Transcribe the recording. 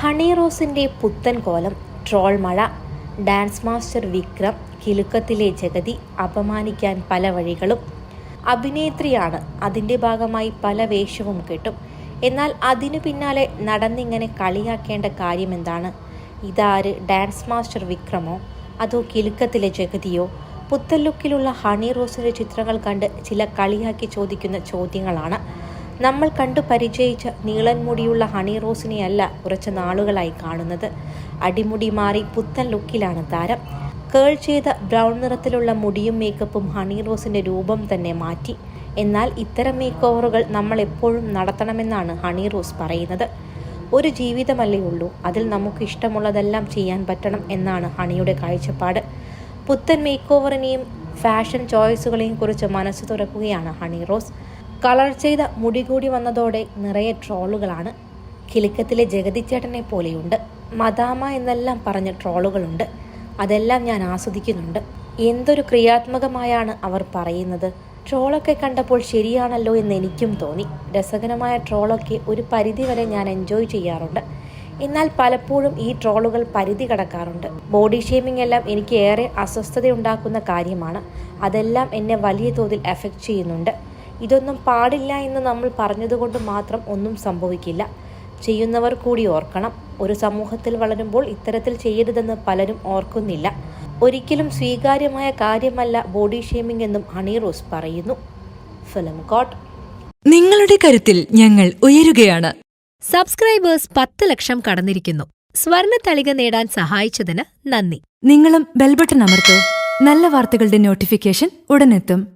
Honey റോസിന്റെ പുത്തൻ കോലം troll മഴ ഡാൻസ് മാസ്റ്റർ വിക്രം കിലുക്കത്തിലെ ജഗതി അപമാനിക്കാൻ പല വഴികളും അഭിനേത്രിയാണ്. അതിന്റെ ഭാഗമായി പല വേഷവും കിട്ടും. എന്നാൽ അതിനു പിന്നാലെ നടന്നിങ്ങനെ കളിയാക്കേണ്ട കാര്യം എന്താണ്? ഇതാര് ഡാൻസ് മാസ്റ്റർ വിക്രമോ? അതോ കിലുക്കത്തിലെ ജഗതിയോ? പുത്തൻ ലുക്കിലുള്ള ഹണി റോസിന്റെ ചിത്രങ്ങൾ കണ്ട് ചില കളിയാക്കി ചോദിക്കുന്ന ചോദ്യങ്ങളാണ്. നമ്മൾ കണ്ടു പരിചയിച്ച നീളൻ മുടിയുള്ള ഹണി റോസിനെയല്ല കുറച്ച് നാളുകളായി കാണുന്നത്. അടിമുടി മാറി പുത്തൻ ലുക്കിലാണ് താരം. കേൾ ചെയ്ത ബ്രൗൺ നിറത്തിലുള്ള മുടിയും മേക്കപ്പും ഹണി റോസിന്റെ രൂപം തന്നെ മാറ്റി. എന്നാൽ ഇത്തരം മേക്ക് ഓവറുകൾ നമ്മൾ എപ്പോഴും നടത്തണമെന്നാണ് ഹണി റോസ് പറയുന്നത്. ഒരു ജീവിതമല്ലേ ഉള്ളൂ അതിൽ നമുക്ക് ഇഷ്ടമുള്ളതെല്ലാം ചെയ്യാൻ പറ്റണം എന്നാണ് ഹണിയുടെ കാഴ്ചപ്പാട്. പുത്തൻ മേക്ക് ഓവറിനെയും ഫാഷൻ ചോയ്സുകളെയും കുറിച്ച് മനസ്സ് തുറക്കുകയാണ് ഹണി റോസ്. കളർ ചെയ്ത മുടി കൂടി വന്നതോടെ നിറയെ ട്രോളുകളാണ്. കിലുക്കത്തിലെ ജഗതിച്ചേട്ടനെ പോലെയുണ്ട്. മദാമ എന്നെല്ലാം പറഞ്ഞ ട്രോളുകളുണ്ട്. അതെല്ലാം ഞാൻ ആസ്വദിക്കുന്നുണ്ട്. എന്തൊരു ക്രിയാത്മകമായാണ് അവർ പറയുന്നത്. ട്രോളൊക്കെ കണ്ടപ്പോൾ ശരിയാണല്ലോ എന്ന് എനിക്കും തോന്നി. രസകരമായ ട്രോളൊക്കെ ഒരു പരിധിവരെ ഞാൻ എൻജോയ് ചെയ്യാറുണ്ട്. എന്നാൽ പലപ്പോഴും ഈ ട്രോളുകൾ പരിധി കടക്കാറുണ്ട്. ബോഡി ഷേമിംഗ് എല്ലാം എനിക്ക് ഏറെ അസ്വസ്ഥതയുണ്ടാക്കുന്ന കാര്യമാണ്. അതെല്ലാം എന്നെ വലിയ തോതിൽ എഫക്റ്റ് ചെയ്യുന്നുണ്ട്. ഇതൊന്നും പാടില്ല എന്ന് നമ്മൾ പറഞ്ഞതുകൊണ്ട് മാത്രം ഒന്നും സംഭവിക്കില്ല. ചെയ്യുന്നവർ കൂടി ഓർക്കണം. ഒരു സമൂഹത്തിൽ വളരുമ്പോൾ ഇത്തരത്തിൽ ചെയ്യരുതെന്ന് പലരും ഓർക്കുന്നില്ല. ഒരിക്കലും സ്വീകാര്യമായ കാര്യമല്ല ബോഡി ഷേമിംഗ് എന്നും ഹണി റോസ് പറയുന്നു. ഫിലിം കോട്ട്. നിങ്ങളുടെ കരുത്തിൽ ഞങ്ങൾ ഉയരുകയാണ്. സബ്സ്ക്രൈബേഴ്സ് പത്ത് ലക്ഷം കടന്നിരിക്കുന്നു. സ്വർണ തളിക നേടാൻ സഹായിച്ചതിന് നന്ദി. നിങ്ങളും ബെൽബട്ടൺ അമർത്തൂ. നല്ല വാർത്തകളുടെ നോട്ടിഫിക്കേഷൻ ഉടനെത്തും.